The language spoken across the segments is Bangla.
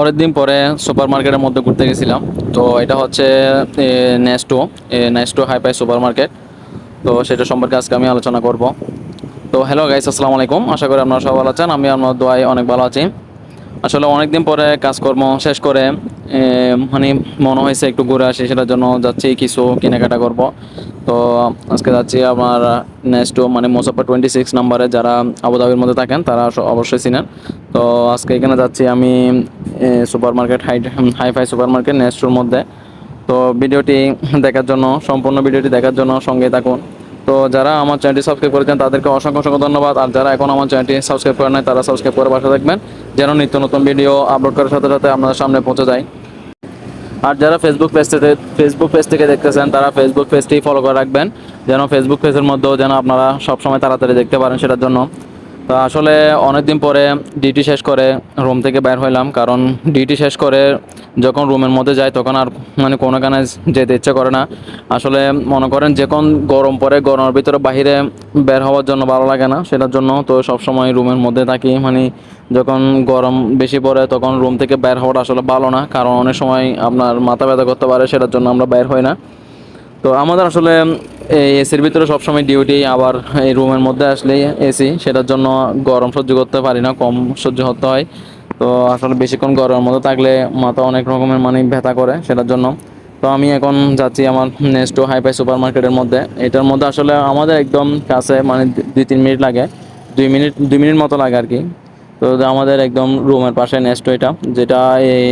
অনেকদিন পরে সুপার মার্কেটের মধ্যে ঘুরতে গেছিলাম। তো এটা হচ্ছে নেস্টো নেস্টো হাইপাই সুপার মার্কেট তো সেটা সম্পর্কে আজকে আমি আলোচনা করব। তো হ্যালো গাইস আসসালামু আলাইকুম। আশা করি আপনারা সবাই ভালো আছেন। আমি আপনার দোয়াই অনেক ভালো আছি। আসলে অনেকদিন পরে কাজকর্ম শেষ করে মানে মনে হয়েছে একটু ঘুরে আসি, সেটার জন্য যাচ্ছি কিছু কেনাকাটা করব। তো আজকে যাচ্ছি আমার নেক্সট মানে মোসাফা টোয়েন্টি সিক্স নাম্বারে যারা আবুধাবির মধ্যে থাকেন, তারা অবশ্যই চিনেন। তো আজকে এখানে যাচ্ছি আমি super market hi, hi fi super market নেক্সটোর মধ্যে। তো ভিডিওটি দেখার জন্য, সম্পূর্ণ ভিডিওটি দেখার জন্য সঙ্গে থাকুন। তো যারা আমার চ্যানেলটি সাবস্ক্রাইব করেছেন, তাদেরকে অসংখ্য অসংখ্য ধন্যবাদ। আর যারা এখন আমার চ্যানেলটি সাবস্ক্রাইব করে নাই, তারা সাবস্ক্রাইব করে বাসা থাকবেন, যেন নিত্য নতুন ভিডিও আপলোড করার সাথে সাথে আপনাদের সামনে পৌঁছে যায় আর যারা ফেসবুক পেজ থেকে ফেসবুক পেজ থেকে দেখতেছেন, তারা ফেসবুক পেজটি ফলো করে রাখবেন, যেন ফেসবুক পেজের মধ্যেও যেন আপনারা সবসময় তাড়াতাড়ি দেখতে পারেন সেটার জন্য। তো আসলে অনেকদিন পরে ডিউটি শেষ করে রুম থেকে বের হইলাম, কারণ ডিউটি শেষ করে যখন রুমের মধ্যে যাই তখন আর মানে কোনো কানে যেতে ইচ্ছে করে না। আসলে মনে করেন যে যখন গরম পড়ে গরমের ভিতরে বাইরে বের হওয়ার জন্য ভালো লাগে না, সেটার জন্য তো সবসময় রুমের মধ্যে থাকি। মানে যখন গরম বেশি পড়ে তখন রুম থেকে বের হওয়াটা আসলে ভালো না, কারণ অনেক সময় আপনার মাথা ব্যথা করতে পারে, সেটার জন্য আমরা বের হই না। তো আমাদের আসলে এই এসির ভিতরে সবসময় ডিউটি আবার এই রুমের মধ্যে আসলে এসি সেটার জন্য গরম সহ্য করতে পারি না, কম সহ্য হতে হয়। তো আসলে বেশিক্ষণ গরমের মধ্যে থাকলে মাথা অনেক রকমের মানে ব্যথা করে সেটার জন্য। তো আমি এখন যাচ্ছি আমার নেক্সট হাইপাই সুপার মার্কেটের মধ্যে। এটার মধ্যে আসলে আমাদের একদম কাছে মানে দুই, তিন মিনিট লাগে। দুই মিনিট দুই মিনিট মতো লাগে আর কি। তো আমাদের একদম রুমের পাশে নেক্সট এটা, যেটা এই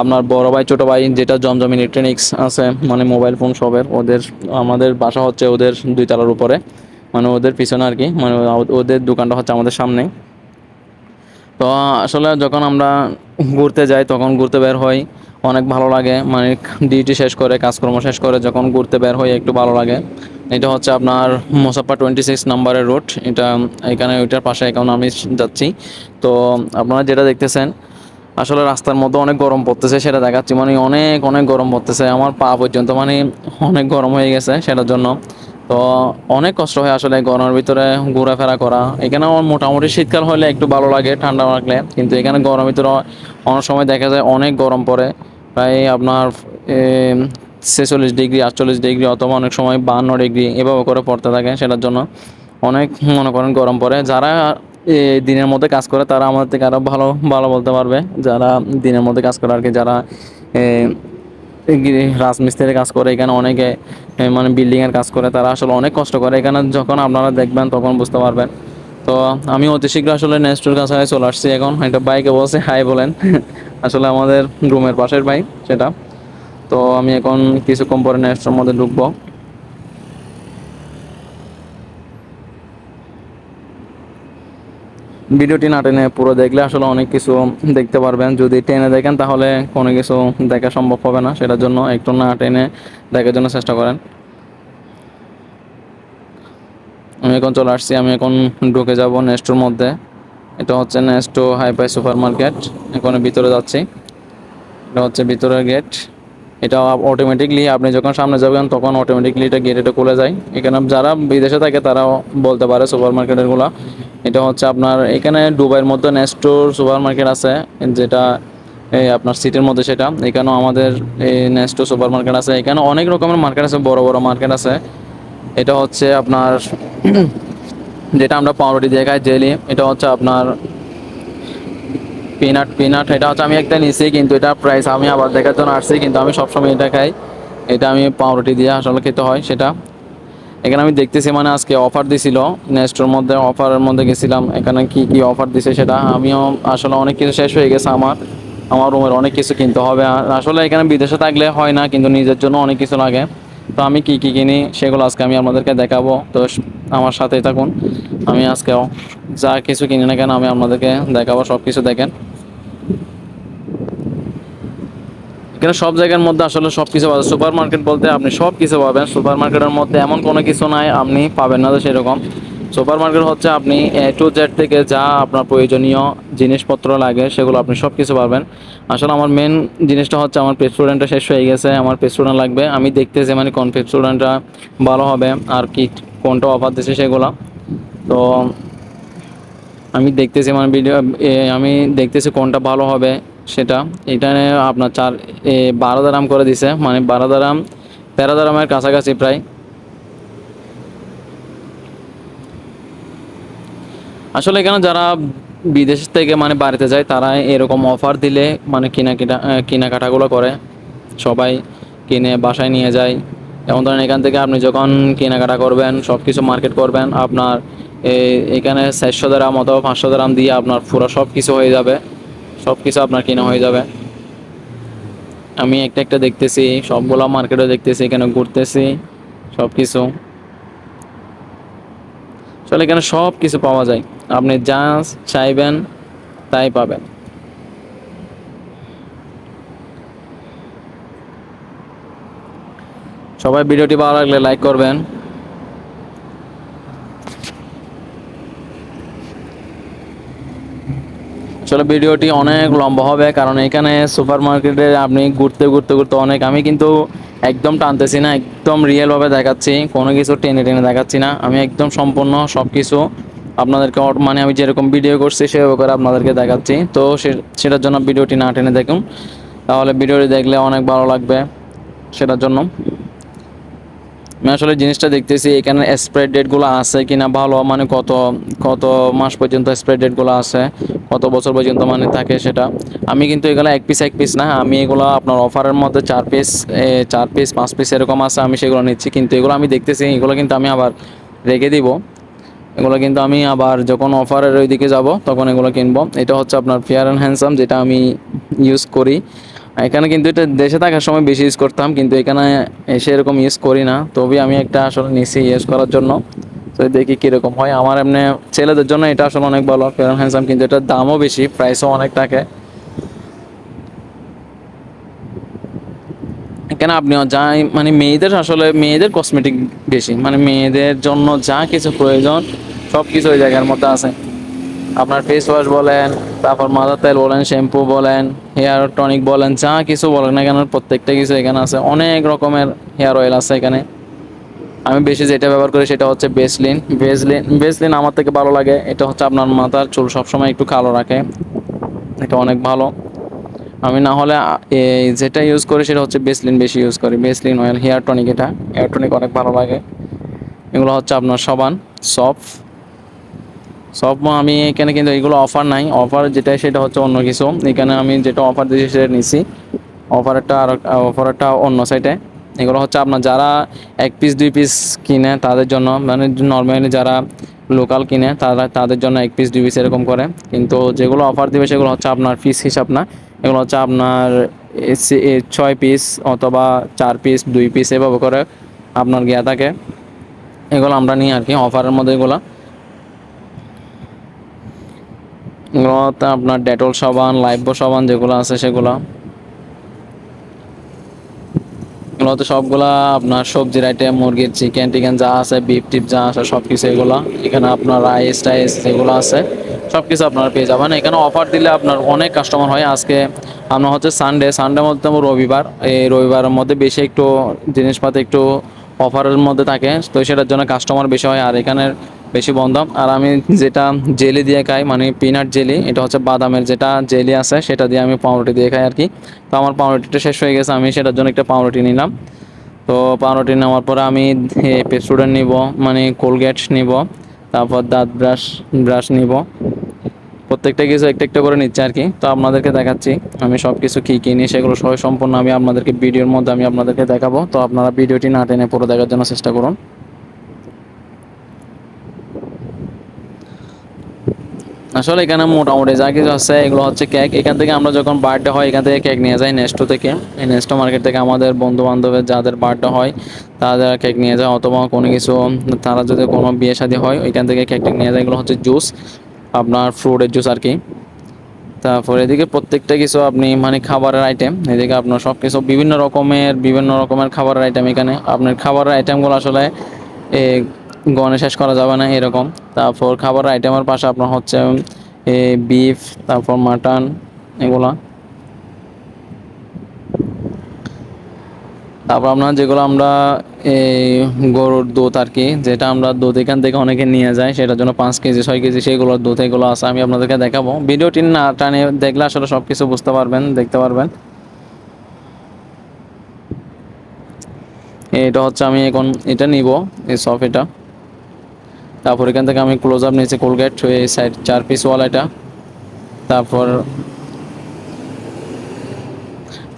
আপনার বড় ভাই, ছোটো ভাই, যেটা জমজম ইলেকট্রনিক্স আছে মানে মোবাইল ফোন সবের, ওদের, আমাদের বাসা হচ্ছে ওদের দুই তলার উপরে মানে ওদের পিছনে আর কি মানে ওদের দোকানটা হচ্ছে আমাদের সামনে। তো আসলে যখন আমরা ঘুরতে যাই, তখন ঘুরতে বের হই, অনেক ভালো লাগে মানে ডিউটি শেষ করে, কাজকর্ম শেষ করে যখন ঘুরতে বের হই, একটু ভালো লাগে। এটা হচ্ছে আপনার মোসাফা টোয়েন্টি সিক্স নাম্বারের রোড এটা এখানে ওইটার পাশে এখন আমি যাচ্ছি। তো আপনারা যেটা দেখতেছেন আসলে রাস্তার মধ্যে অনেক গরম পড়তেছে, সেটা দেখাচ্ছি। মানে অনেক অনেক গরম পড়তেছে। আমার পা পর্যন্ত মানে অনেক গরম হয়ে গেছে সেটার জন্য। তো অনেক কষ্ট হয় আসলে গরমের ভিতরে ঘোরাফেরা করা। এখানে আমার মোটামুটি শীতকাল হলে একটু ভালো লাগে, ঠান্ডা লাগলে। কিন্তু এখানে গরমের ভিতরে অনেক সময় দেখা যায় অনেক গরম পড়ে। প্রায় আপনার ছেচল্লিশ ডিগ্রি, আটচল্লিশ ডিগ্রি অথবা অনেক সময় বান্ন ডিগ্রি এভাবে করে পড়তে থাকে সেটার জন্য। অনেক মনে করেন গরম পড়ে। যারা দিনের মধ্যে কাজ করে, তারা আমাদের থেকে আরও ভালো ভালো বলতে পারবে। যারা দিনের মধ্যে কাজ করে আর কি, যারা রাজমিস্ত্রির কাজ করে, এখানে অনেকে মানে বিল্ডিংয়ের কাজ করে, তারা আসলে অনেক কষ্ট করে। এখানে যখন আপনারা দেখবেন, তখন বুঝতে পারবেন। তো আমি অতি শীঘ্র আসলে নেক্সটের কাছে চলে আসছি এখন। এটা বাইকে বসে, হাই বলেন। আসলে আমাদের রুমের পাশের বাইক সেটা। তো আমি এখন কিছুক্ষণ পরে নেক্সটের মধ্যে ঢুকবো। ভিডিওটি না টেনে পুরো দেখলে আসলে অনেক কিছু দেখতে পারবেন। যদি টেনে দেখেন তাহলে কোনো কিছু দেখা সম্ভব হবে না। সেটার জন্য একটু না টেনে দেখার জন্য চেষ্টা করেন। আমি এখন চলে আসছি। আমি এখন ঢুকে যাব নেক্সটোর মধ্যে। এটা হচ্ছে নেক্সটো হাইপাই সুপার মার্কেট এখন ভিতরে যাচ্ছি। এটা হচ্ছে ভিতরের গেট। এটা অটোমেটিকলি আপনি যখন সামনে যাবেন, তখন অটোমেটিকলি এটা গেট এটা খুলে যায়। এখানে যারা বিদেশে থাকে, তারাও বলতে পারে সুপার মার্কেটেরগুলা এটা হচ্ছে আপনার, এখানে দুবাইয়ের মধ্যে নেস্টোর সুপার মার্কেট আছে, যেটা আপনার সিটির মধ্যে সেটা। এখানেও আমাদের এই নেস্টো সুপার মার্কেট আছে। এখানে অনেক রকমের মার্কেট আছে, বড় বড় মার্কেট আছে। এটা হচ্ছে আপনার, যেটা আমরা পাউরুটি দিয়ে খাই জেলি এটা হচ্ছে আপনার পিনাট পিনাট। এটা হচ্ছে আমি একটা নিছি, কিন্তু এটা প্রাইস আমি আবার দেখার জন্য আসছি, কিন্তু আমি সবসময় এটা খাই। এটা আমি পাউরুটি দিয়ে আসলে খেতে হয় সেটা। এখানে আমি দেখতেছি মানে আজকে অফার দিছিল নেক্সটোর মধ্যে অফারের মধ্যে গেছিলাম, এখানে কি কি অফার দিছে সেটা আমিও আসলে অনেক কিছু শেষ হয়ে গেছে আমার আমার রুমের অনেক কিছু কিনতে হবে। আর আসলে এখানে বিদেশে থাকলে হয় না, কিন্তু নিজের জন্য অনেক কিছু লাগে। তো আমি কি কি কিনি সেগুলো আজকে আমি আপনাদেরকে দেখাবো, তো আমার সাথেই থাকুন। আমি আজকে যা কিছু কিনি না কেন আমি আপনাদেরকে দেখাবো সব কিছু দেখেন। এখানে সব জায়গার মধ্যে আসলে সব কিছু পাবেন সুপার মার্কেট বলতে আপনি সব কিছু পাবেন। সুপার মার্কেটের মধ্যে এমন কোনো কিছু নাই, আপনি পাবেন না সেরকম। সুপার মার্কেট হচ্ছে আপনি এ টু জেড থেকে যা আপনার প্রয়োজনীয় জিনিসপত্র লাগে, সেগুলো আপনি সব কিছু পাবেন। আসলে আমার মেন জিনিসটা হচ্ছে আমার পেস্টুডেন্টটা শেষ হয়ে গেছে, আমার পেস্টুডেন্ট লাগবে। আমি দেখতেছি মানে কোন পেস্টুডেন্টটা ভালো হবে, আর কি কোনটা অফার দিচ্ছে সেগুলো। তো, আমি দেখতেছি মানে ভিডিও আমি দেখতেছি কোনটা ভালো হবে। সেটা। এখানে আপনার চার এ, বারো দারাম করে দিছে মানে বারো দারাম তেরো দারামের কাছাকাছি প্রায়। আসলে এখানে যারা বিদেশ থেকে মানে বাড়িতে যায় তারা এরকম অফার দিলে মানে কিনা কিনা কেনাকাটাগুলো করে। সবাই কিনে বাসায় নিয়ে যায়। যেমন ধরেন এখান থেকে আপনি যখন কেনাকাটা করবেন সব কিছু মার্কেট করবেন আপনার এখানে চারশো দাম অথবা পাঁচশো দাম দিয়ে আপনার পুরো সব কিছু হয়ে যাবে। সব কিছু আপনার কেনা হয়ে যাবে। আমি একটা একটা দেখতেছি, সবগুলো মার্কেটে দেখতেছি, এখানে ঘুরতেছি সব কিছু আসলে এখানে সব কিছু পাওয়া যায়। আপনি যা চাইবেন, তাই পাবেন। সবাই ভিডিওটি ভালো লাগলে লাইক করবেন। আসলে ভিডিওটি অনেক লম্বা হবে, কারণ এখানে সুপার মার্কেটে আপনি ঘুরতে ঘুরতে ঘুরতে অনেক, আমি কিন্তু একদম টানতেছি না, একদম রিয়েলভাবে দেখাচ্ছি, কোনো কিছু টেনে টেনে দেখাচ্ছি না, আমি একদম সম্পূর্ণ সব কিছু আপনাদেরকে মানে আমি যেরকম ভিডিও করছি, সেভাবে করে আপনাদেরকে দেখাচ্ছি, তো সেটার জন্য ভিডিওটি না টেনে দেখুন, তাহলে ভিডিওটি দেখলে অনেক ভালো লাগবে, সেটার জন্য। আমি আসলে জিনিসটা দেখতেছি, এখানে স্প্রেড ডেটগুলো আছে কিনা ভালো মানে কত কত মাস পর্যন্ত স্প্রেড ডেটগুলো আছে, কত বছর পর্যন্ত মানে থাকে সেটা। আমি কিন্তু এগুলো এক পিস এক পিস না, আমি এগুলো আপনার অফারের মধ্যে চার পিস চার পিস পাঁচ পিস এরকম আছে, আমি সেগুলো নিচ্ছি। কিন্তু এগুলো আমি দেখতেছি, এগুলো কিন্তু আমি আবার রেখে দিব। এগুলো কিন্তু আমি আবার যখন অফারের ওইদিকে যাব, তখন এগুলো কিনবো। এটা হচ্ছে আপনার ফেয়ার অ্যান্ড হ্যান্ডসাম যেটা আমি ইউজ করি। এখানে কিন্তু এটা দেশে থাকার সময় বেশি ইউজ করতাম, কিন্তু এখানে এসে এরকম ইউজ করি না। তবে আমি একটা আসলে নিছি ইউজ করার জন্য। তো দেখি কীরকম হয়। আমার এমনি ছেলেদের জন্য এটা আসলে অনেক ভালো। ফেয়ার হ্যান্ডসাম কিন্তু এটার দামও বেশি প্রাইসও অনেক থাকে। এখানে আপনি যা মানে মেয়েদের আসলে, মেয়েদের কসমেটিক বেশি। মানে মেয়েদের জন্য যা কিছু প্রয়োজন সব কিছু ওই জায়গার মধ্যে আছে। আপনার ফেস ওয়াশ বলেন, তারপর মাথার তেল বলেন শ্যাম্পু বলেন। হেয়ার টনিক বলেন, যা কিছু বলেন না কেন, প্রত্যেকটা কিছু এখানে আছে। অনেক রকমের হেয়ার অয়েল আছে এখানে। আমি বেশি যেটা ব্যবহার করি সেটা হচ্ছে বেসলিন বেসলিন বেসলিন আমার থেকে ভালো লাগে। এটা হচ্ছে আপনার মাথার চুল সবসময় একটু কালো রাখে। এটা অনেক ভালো। আমি না হলে এই যেটা ইউজ করি সেটা হচ্ছে বেসলিন বেশি ইউজ করি। বেসলিন অয়েল, হেয়ার টনিক এটা। হেয়ার টনিক অনেক ভালো লাগে। এগুলো হচ্ছে আপনার সবান সফ সব আমি এখানে কিন্তু এগুলো অফার নাই। অফার যেটা সেটা হচ্ছে অন্য কিছু। এখানে আমি যেটা অফার দিয়েছি সেটা নিছি। অফারটা আর অফারটা অন্য সাইটে এগুলো হচ্ছে আপনার যারা এক পিস দুই পিস কিনে তাদের জন্য মানে নর্মালি যারা লোকাল কিনে তারা, তাদের জন্য এক পিস দুই পিস এরকম করে। কিন্তু যেগুলো অফার দিবে সেগুলো হচ্ছে আপনার পিস হিসাব না। এগুলো হচ্ছে আপনার ছয় পিস অথবা চার পিস দুই পিস এভাবে করে আপনার গিয়া থাকে। এগুলো আমরা নিই আর কি অফারের মধ্যে এগুলো এগুলোতে আপনার ডেটল সাবান লাইফবয় সাবান যেগুলো আছে সেগুলো। এগুলোতে সবগুলা আপনার সবজির আইটেম মুরগির চিকেন টিকেন যা আছে বিফ টিপ যা আছে সব কিছু এগুলো। এখানে আপনার রাইস টাইস যেগুলো আছে সব কিছু আপনারা পেয়ে যাবেন। এখানে অফার দিলে আপনার অনেক কাস্টমার হয়। আজকে আপনার হচ্ছে সানডে সানডে মধ্যে রবিবার। এই রবিবারের মধ্যে বেশি একটু জিনিসপাতি একটু অফারের মধ্যে থাকে, তো সেটার জন্য কাস্টমার বেশি হয়। আর এখানের বেশি বন্ধ আর আমি যেটা জেলি দিয়ে খাই মানে পিনাট জেলি, এটা হচ্ছে বাদামের যেটা জেলি আছে, সেটা দিয়ে আমি পাউরুটি দিয়ে খাই আর কি তো আমার পাউরুটিটা শেষ হয়ে গেছে, আমি সেটার জন্য একটা পাউরুটি নিলাম। তো পাউরুটি নেওয়ার পরে আমি পেস্টুডেন্ট নিব মানে কোলগেট নিব, তারপর দাঁত ব্রাশ ব্রাশ নিব। প্রত্যেকটা কিছু একটা একটা করে নিচ্ছে আর কি তো আপনাদেরকে দেখাচ্ছি, আমি সব কিছু কী কী নিই সেগুলো সহ সম্পূর্ণ আমি আপনাদেরকে ভিডিওর মধ্যে আমি আপনাদেরকে দেখাবো। তো আপনারা ভিডিওটি না টেনে পুরো দেখার জন্য চেষ্টা করুন। আসলে এখানে মোটামুটি যা কিছু আছে, এগুলো হচ্ছে কেক এখান থেকে আমরা যখন বার্থডে হয়, এখান থেকে কেক নিয়ে যাই নেস্টো থেকে। এই নেস্টো মার্কেট থেকে আমাদের বন্ধু বান্ধবের যাদের বার্থডে হয় তারা কেক নিয়ে যায় অথবা কোনো কিছু, তারা যদি কোনো বিয়ে শাদী হয়, ওইখান থেকে কেক টেক নিয়ে যায়। এগুলো হচ্ছে জুস আপনার ফ্রুটের জুস আর কি। তারপর এদিকে প্রত্যেকটা কিছু আপনি মানে খাবারের আইটেম এদিকে আপনার সব কিছু বিভিন্ন রকমের বিভিন্ন রকমের খাবারের আইটেম এখানে। আপনার খাবারের আইটেমগুলো আসলে গণে শেষ করা যাবে না এরকম। তারপর খাবারের আইটেমের পাশে আপনার হচ্ছে বিফ তারপর মাটন এগুলা। তারপর আপনার যেগুলো আমরা এই গরুর দুধ আর কি, যেটা আমরা দুধ এখান থেকে অনেকে নিয়ে যায়, সেটার জন্য পাঁচ কেজি, ছয় কেজি সেইগুলোর দুধ, এগুলো আছে, আমি আপনাদেরকে দেখাবো। ভিডিওটি না টানে দেখলে আসলে সব কিছু বুঝতে পারবেন, দেখতে পারবেন। এটা হচ্ছে আমি এখন এটা নিব, এই সফ এটা। তারপর এখান থেকে আমি ক্লোজ আপ নিয়েছি কোলগেট এই সাইড চার পিস ওয়াল এটা। তারপর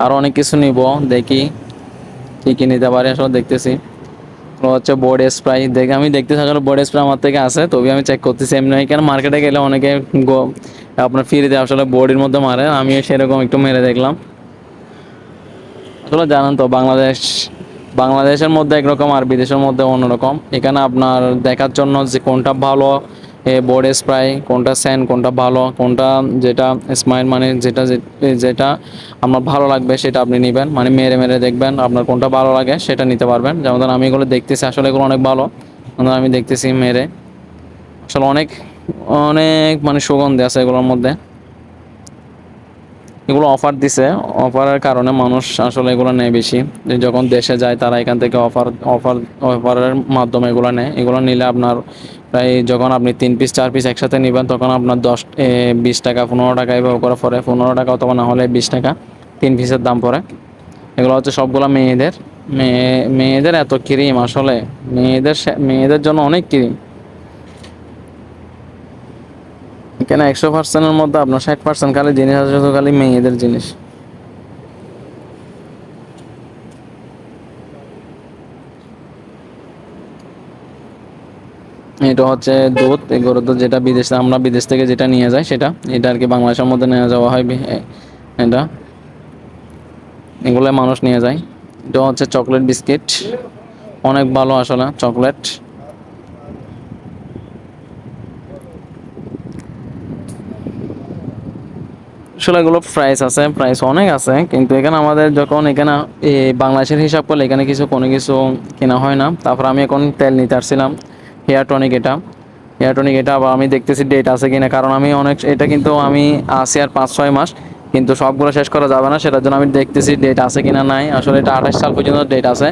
আরও অনেক কিছু নিব, দেখি কী কী নিতে পারি আসলে দেখতেছি। হচ্ছে বোর্ড স্প্রাই দেখে আমি দেখতেছি আসলে বোর্ড স্প্রে আমার থেকে আছে, তবে আমি চেক করতেছি এমনি কেন। মার্কেটে গেলে অনেকে আপনার ফ্রিতে আসলে বোর্ডের মধ্যে মারে আমি সেরকম একটু মেরে দেখলাম। আসলে জানেন তো, বাংলাদেশ বাংলাদেশের মধ্যে একরকম আর বিদেশের মধ্যে অন্যরকম। এখানে আপনার দেখার জন্য যে কোনটা ভালো, এ বোর্ড স্প্রাই কোনটা স্যান কোনটা ভালো, কোনটা যেটা স্মাইল মানে যেটা যেটা আপনার ভালো লাগবে সেটা আপনি নেবেন। মানে মেরে মেরে দেখবেন আপনার কোনটা ভালো লাগে সেটা নিতে পারবেন। যেমন ধরুন আমি এগুলো দেখতেছি, আসলে এগুলো অনেক ভালো। আমি দেখতেছি মেরে। আসলে অনেক অনেক মানে সুগন্ধি আছে এগুলোর মধ্যে। এগুলো অফার দিছে। অফারের কারণে মানুষ আসলে এগুলো নেয় বেশি। যখন দেশে যায়, তারা এখান থেকে অফার অফার অফারের মাধ্যমে এগুলো নেয়। এগুলো নিলে আপনার প্রায় যখন আপনি তিন পিস চার পিস একসাথে নেবেন, তখন আপনার দশ বিশ টাকা, পনেরো টাকা এভাবে করে পরে পনেরো টাকা অথবা না হলে বিশ টাকা, তিন পিসের দাম পড়ে। এগুলো হচ্ছে সবগুলো মেয়েদের। মেয়ে, মেয়েদের এত ক্রিম আসলে। মেয়েদের মেয়েদের জন্য অনেক ক্রিম কেন একশো পার্সেন্টের মধ্যে আপনার ষাট পার্সেন্ট খালি জিনিস আছে, শুধু খালি মেয়েদের জিনিস? এটা হচ্ছে দুধ, এই গরুর দুধ যেটা বিদেশে, আমরা বিদেশ থেকে যেটা নিয়ে যাই সেটা, এটা আর কি বাংলাদেশের মধ্যে নিয়ে যাওয়া হয় এটা। এগুলো মানুষ নিয়ে যায়। এটা হচ্ছে চকলেট বিস্কিট। অনেক ভালো আসলে, চকলেট। আসলে এগুলো প্রাইস আছে প্রাইস অনেক আছে, কিন্তু এখানে আমাদের যখন এখানে এই বাংলাদেশের হিসাব করলে এখানে কিছু, কোনো কিছু কেনা হয় না। তারপর আমি এখন তেল নিতে আসছিলাম হেয়ার টনিক এটা। হেয়ার টনিক এটা আবার আমি দেখতেছি ডেট আছে কিনা, কারণ আমি অনেক, এটা কিন্তু আমি আছি আর পাঁচ, ছয় মাস, কিন্তু সবগুলো শেষ করা যাবে না, সেটার জন্য আমি দেখতেছি ডেট আছে কিনা নাই। আসলে এটা আঠাশ সাল পর্যন্ত ডেট আছে।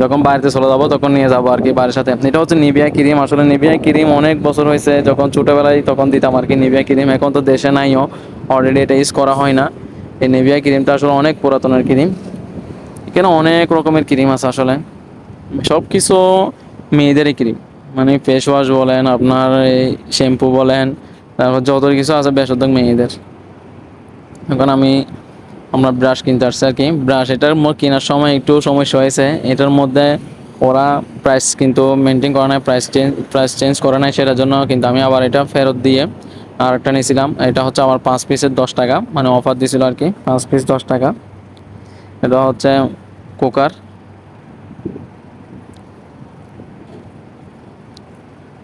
যখন বাড়িতে চলে যাব, তখন নিয়ে যাব আর কি বাড়ির সাথে। এটা হচ্ছে নিবিয়া ক্রিম। আসলে নিবিয়া ক্রিম অনেক বছর হয়েছে, যখন ছোটোবেলায় তখন দিতাম আর কি নিবিয়া ক্রিম। এখন তো দেশে নাইও অলরেডি এটা ইউজ করা হয় না। এই নিবিয়া ক্রিমটা আসলে অনেক পুরাতনের ক্রিম। এখানে অনেক রকমের ক্রিম আছে আসলে। সব কিছু মেয়েদেরই ক্রিম। মানে ফেস ওয়াশ বলেন, আপনার এই শ্যাম্পু বলেন, তারপর যত কিছু আছে বেশিরভাগ মেয়েদের। এখন আমি আমরা ব্রাশ কিনতে আসছি আর কি। ব্রাশ এটার কেনার সময় একটু সমস্যা হয়েছে। এটার মধ্যে ওরা প্রাইস কিন্তু মেনটেন করে নাই প্রাইস চেঞ্জ প্রাইস চেঞ্জ করে নাই, সেটার জন্য কিন্তু আমি আবার এটা ফেরত দিয়ে আর একটা নিয়েছিলাম এটা হচ্ছে আমার পাঁচ পিসের দশ টাকা মানে অফার দিছিল আর কি, পাঁচ পিস দশ টাকা। এটা হচ্ছে কুকার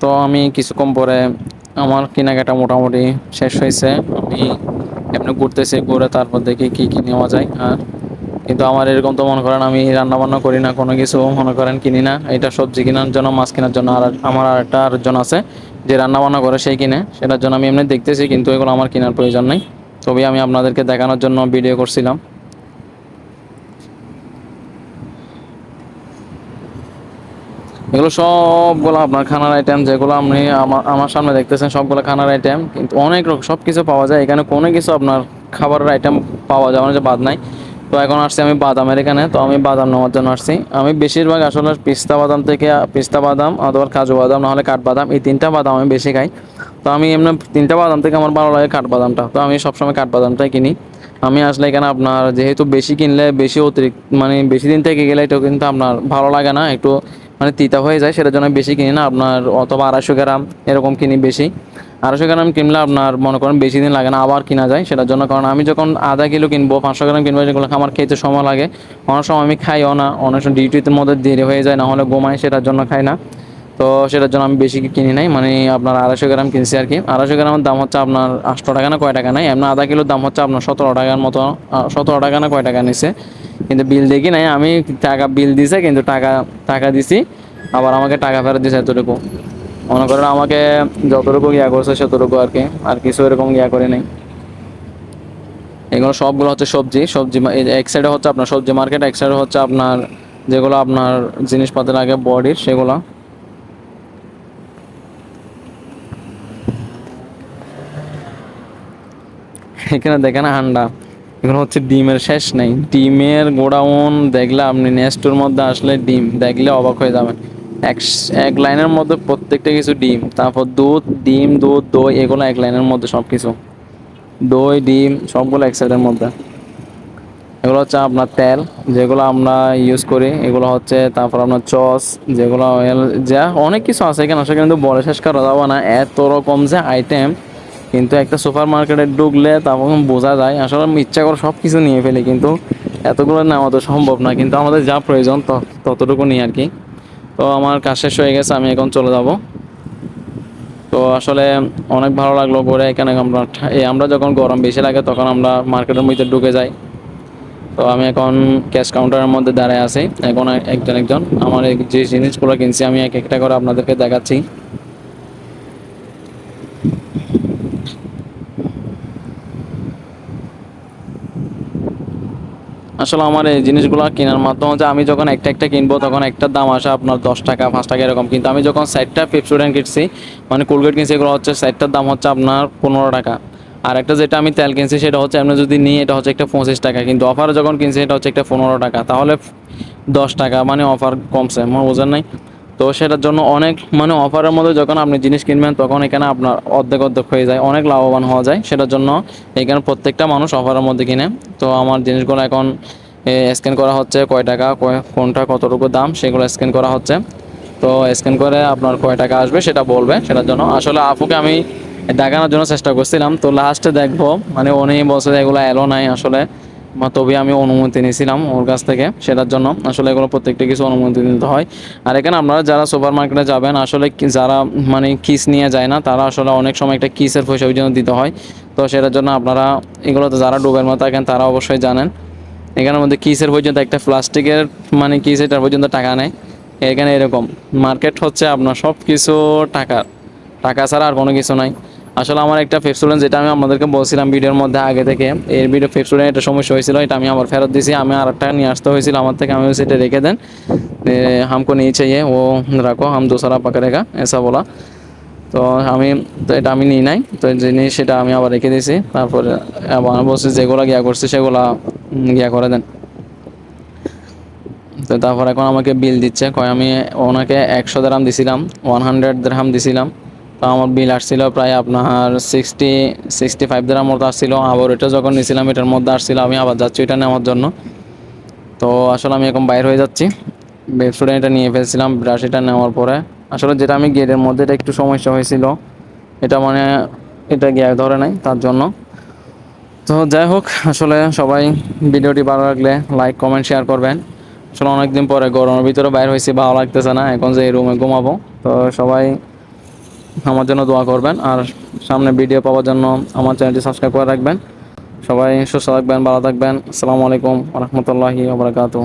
তো আমি কিছুক্ষণ পরে আমার কেনাকাটা মোটামুটি শেষ হয়েছে। আমি এমনি ঘুরতেছে, ঘুরে তারপর দেখি কী কী নেওয়া যায়। আর কিন্তু আমার এরকম তো মনে করেন আমি রান্নাবান্না করি না, কোনো কিছু মনে করেন কিনি না। এটা সবজি কেনার জন্য, মাছ কেনার জন্য আর আমার আর একটা আরেকজন আছে যে রান্নাবান্না করে সেই কিনে, সেটার জন্য আমি এমনি দেখতেছি কিন্তু এগুলো আমার কেনার প্রয়োজন নেই। তবে আমি আপনাদেরকে দেখানোর জন্য ভিডিও করছিলাম। এগুলো সবগুলো আপনার খানার আইটেম যেগুলো আপনি আমার সামনে দেখতেছেন, সবগুলো খানার আইটেম কিন্তু অনেক রকম সব কিছু পাওয়া যায়। এখানে কোনো কিছু আপনার খাবারের আইটেম পাওয়া যায় না, যে বাদ নাই। তো এখন আসছি আমি বাদামের এখানে। তো আমি বাদাম নেওয়ার জন্য আসছি। আমি বেশিরভাগ আসলে পিস্তা বাদাম থেকে, পিস্তা বাদাম অথবা কাজু বাদাম, নাহলে কাঠবাদাম এই তিনটা বাদাম আমি বেশি খাই। তো আমি এমনি তিনটা বাদাম থেকে আমার ভালো লাগে কাঠবাদামটা তো আমি সবসময় কাঠবাদামটাই কিনি। আমি আসলে এখানে আপনার যেহেতু বেশি কিনলে বেশি অতিরিক্ত মানে বেশি দিন থেকে গেলে এটা কিন্তু আপনার ভালো লাগে না। একটু মানে তিতা হয়ে যায়, সেটার জন্য বেশি কিনি না। আপনার অথবা আড়াইশো গ্রাম এরকম কিনি বেশি। আড়াইশো গ্রাম কিনলে আপনার মনে করেন বেশি দিন লাগে না, আবার কিনা যায় সেটার জন্য। কারণ আমি যখন আধা কিলো কিনবো, পাঁচশো গ্রাম কিনবো যেগুলো আমার খেতে সময় লাগে। অনেক সময় আমি খাইও না, অনেক সময় ডিউটিতে মধ্যে দেরি হয়ে যায়, না হলে ঘুমাই, সেটার জন্য খাই না। তো সেটার জন্য আমি বেশি কিনি নাই মানে আপনার আড়াইশো গ্রাম কিনছি আর কি। আড়াইশো গ্রামের দাম হচ্ছে আপনার আটশো টাকা না কয় টাকা নাই আপনার আধা কিলোর দাম হচ্ছে আপনার সতেরো টাকার মতো সতেরো টাকা না কয় টাকা নিছে। কিন্তু বিল দেখি নাই, আমি টাকা বিল দিছে, কিন্তু টাকা টাকা দিছি, আবার আমাকে টাকা ফেরত দিছে এতটুকু। মনে করেন আমাকে যতটুকু ইয়া করছে সেতটুকু আর কি, আর কিছু এরকম ইয়া করে নেই। এগুলো সবগুলো হচ্ছে সবজি সবজি এক সাইডে হচ্ছে আপনার সবজি মার্কেট এক সাইডে হচ্ছে আপনার যেগুলো আপনার জিনিসপত্র লাগে বডির সেগুলো। এখানে দেখেন হান্ডা। এখানে হচ্ছে ডিমের শেষ নেই। ডিমের গোডাউন দেখলে আপনি নেস্টোর মধ্যে আসলে ডিম দেখলে অবাক হয়ে যাবেন। এক এক লাইনের মধ্যে প্রত্যেকটা কিছু ডিম, তারপর দুধ, ডিম, দুধ, দই, এগুলো এক লাইনের মধ্যে সব কিছু দই, ডিম, সবগুলো এক সাইডের মধ্যে। এগুলো হচ্ছে আপনার তেল, যেগুলো আমরা ইউজ করি। এগুলো হচ্ছে তারপর আপনার চস, যেগুলো যা অনেক কিছু আছে এখানে আসলে কিন্তু বলে শেষ করা যাবে না। এত রকম যে আইটেম কিন্তু একটা সুপার মার্কেটে ঢুকলে তখন বোঝা যায়। আসলে আমি ইচ্ছা করে সব কিছু নিয়ে ফেলি, কিন্তু এতগুলো নেওয়া তো সম্ভব না। কিন্তু আমাদের যা প্রয়োজন ততটুকু নিই আর কি। তো আমার কাজ শেষ হয়ে গেছে, আমি এখন চলে যাব। তো আসলে অনেক ভালো লাগল ঘুরে এখানে আমরা আমরা যখন গরম বেশি লাগে তখন আমরা মার্কেটের মধ্যে ঢুকে যাই। তো আমি এখন ক্যাশ কাউন্টারের মধ্যে দাঁড়ায় আছি। এখন একজন একজন। আমার যে জিনিসগুলো কিনছি, আমি এক একটা করে আপনাদেরকে দেখাচ্ছি। আসলে আমার এই জিনিসগুলো কেনার মাধ্যম হচ্ছে আমি যখন একটা একটা কিনবো, তখন একটার দাম আসে আপনার দশ টাকা, পাঁচ টাকা এরকম। কিন্তু আমি যখন সাইডটা পেপসুডেন্ট কিনছি মানে কোলগেট কিনছি, এগুলো হচ্ছে সাইডটার দাম হচ্ছে আপনার পনেরো টাকা। আর একটা যেটা আমি তেল কিনছি, সেটা হচ্ছে আপনি যদি নিই এটা হচ্ছে একটা পঁচিশ টাকা। কিন্তু অফার যখন কিনছি, এটা হচ্ছে একটা পনেরো টাকা। তাহলে দশ টাকা মানে অফার কমছে, আমার বোঝার নাই। তো সেটার জন্য অনেক মানে অফারের মধ্যে যখন আপনি জিনিস কিনবেন, তখন এখানে আপনার অর্ধেক অর্ধেক হয়ে যায়, অনেক লাভবান হওয়া যায়। সেটার জন্য এখানে প্রত্যেকটা মানুষ অফারের মধ্যে কিনে। তো আমার জিনিসগুলো এখন স্ক্যান করা হচ্ছে, কয় টাকা কোনটা কতটুকু দাম, সেগুলো স্ক্যান করা হচ্ছে। তো স্ক্যান করে আপনার কয় টাকা আসবে সেটা বলবে সেটার জন্য। আসলে আপুকে আমি দেখানোর জন্য চেষ্টা করছিলাম। তো লাস্টে দেখব মানে উনি বছর এগুলো এলো নাই আসলে। তবে আমি অনুমতি নিয়েছিলাম ওর কাছ থেকে সেটার জন্য। আসলে এগুলো প্রত্যেকটা কিছু অনুমতি নিতে হয়। আর এখানে আপনারা যারা সুপার মার্কেটে যাবেন, আসলে যারা মানে কিস নিয়ে যায় না, তারা আসলে অনেক সময় একটা কিসের পয়সা জন্য দিতে হয়। তো সেটার জন্য আপনারা এগুলোতে যারা ডুবের মতো থাকেন, তারা অবশ্যই জানেন। এখানের মধ্যে কিসের পর্যন্ত একটা প্লাস্টিকের মানে কিস, এটার পর্যন্ত টাকা নেয় এখানে এরকম। মার্কেট হচ্ছে আপনার সব কিছু টাকা টাকা ছাড়া আর কোনো কিছু নাই। আসলে আমার একটা ফেপসুলেন্স যেটা আমি আপনাদেরকে বলছিলাম ভিডিওর মধ্যে আগে থেকে, এর ভিডিও ফেপসুলেন্ট একটা সমস্যা হয়েছিল, এটা আমি আবার ফেরত দিয়েছি আমি আর একটা নিয়ে আসতে হয়েছিল আমার থেকে আমি সেটা রেখে দেন। হামকো নিয়ে চাইয়ে ও রাখো, হাম দোসারা পাকা রেখা, এসা বলা। তো আমি, তো এটা আমি নিই নাই, তো জিনিস সেটা আমি আবার রেখে দিয়েছি তারপরে আবার বলছি যেগুলো গিয়া করছি সেগুলো গিয়া করে দেন। তো তারপর এখন আমাকে বিল দিচ্ছে, কয় আমি ওনাকে একশো দ্রাম দিছিলাম, ওয়ান হান্ড্রেড দ্রাম দিছিলাম। আমার বিল আসছিল প্রায় আপনার সিক্সটি সিক্সটি ফাইভ দেরাম মতো আসছিল। আবার এটা যখন নিয়েছিলাম, এটার মধ্যে আসছিল, আমি আবার যাচ্ছি এটা নেওয়ার জন্য। তো আসলে আমি এখন বাইর হয়ে যাচ্ছি। স্টুডেন্ট এটা নিয়ে ফেলছিলাম ব্রাশ এটা নেওয়ার পরে। আসলে যেটা আমি গেটের মধ্যে, এটা একটু সমস্যা হয়েছিল। এটা মানে এটা গিয়ে ধরে নাই তার জন্য। তো যাই হোক, আসলে সবাই ভিডিওটি ভালো লাগলে লাইক কমেন্ট শেয়ার করবেন। আসলে অনেকদিন পরে গরমের ভিতরে বাইর হয়েছি, ভালো লাগতেছে না। এখন যে এই রুমে ঘুমাবো। তো সবাই আমার জন্য দোয়া করবেন আর সামনে ভিডিও পাওয়ার জন্য আমার চ্যানেলটি সাবস্ক্রাইব করে রাখবেন। সবাই সুস্থ থাকবেন, ভালো থাকবেন। আসসালামু আলাইকুম রহমতুল্লাহি ওবরাকাতু